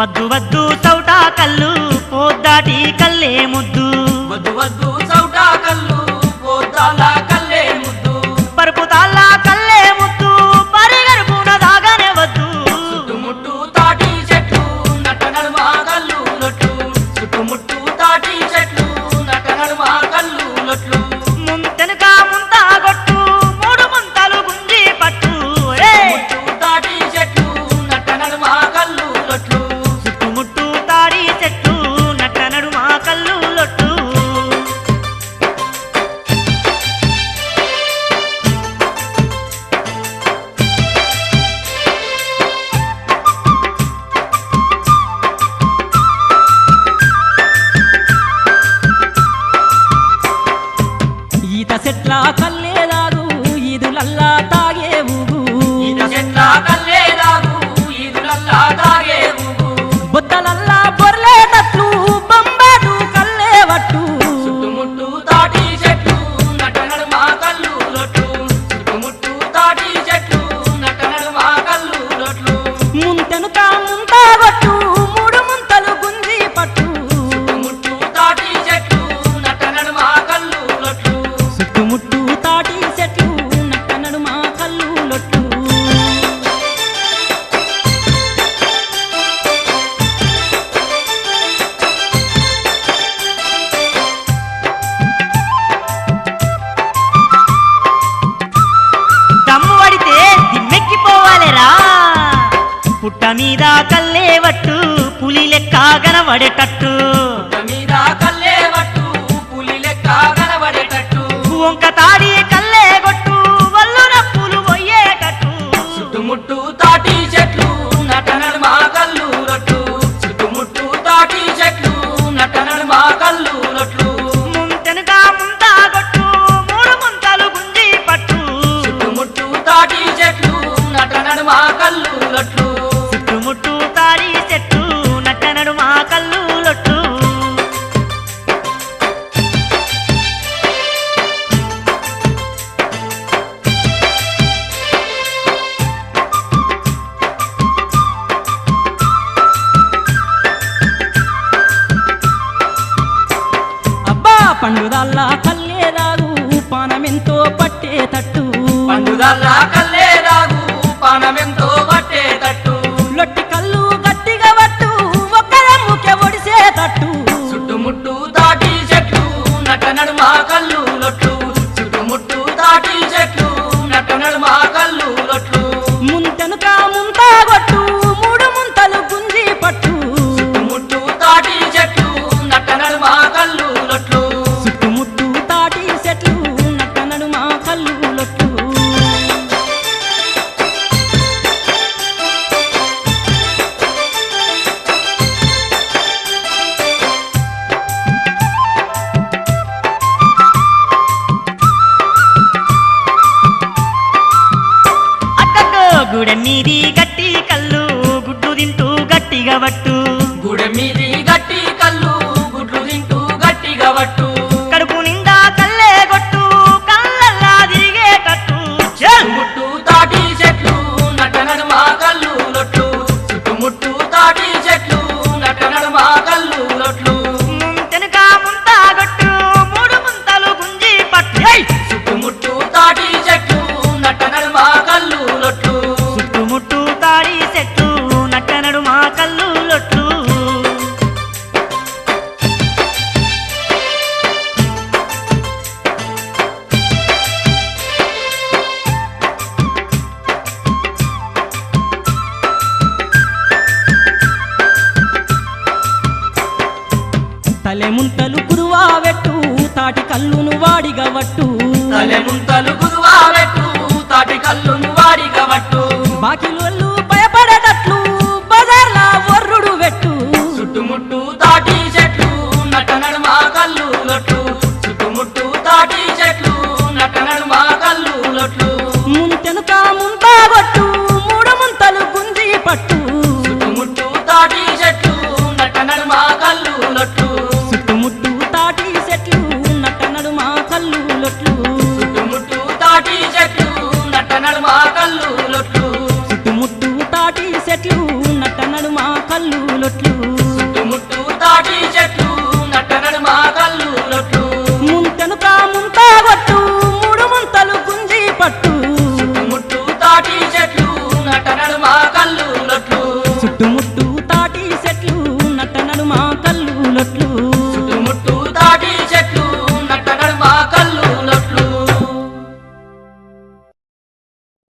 వద్దు వద్దు చౌటా కల్లు పోద్దాటి la మీద కల్లే వట్టు పులి లెక్క గనబడేటట్టు మీద కల్లే వట్టు పులి లెక్క గనబడేటట్టు వంక తాడి పండుదాల్లా కల్లే రాగు పానమెంతో పట్టే తట్టు. పండుదాల్లా కల్లే రాగు పానమెంతో పట్టే తట్టు. లొట్టి కళ్ళు గట్టిగా పట్టు ఒక్కరమ్ముకే ఒడిసే తట్టు. చుట్టుముట్టు దాటి చెట్టు నట నడుమా గుడ గుడన్నీది గట్టి కళ్ళు గుడ్డు తింటూ గట్టిగా బట్టు తలెముంతలు గురువా పెట్టు తాటి కళ్ళును వాడిగవట్టు. తలెముంతలు గురువా పెట్టు తాటి కళ్ళును వాడిగవట్టు. బాకిలు ಮುಟ್ಟು ಮುಟ್ಟು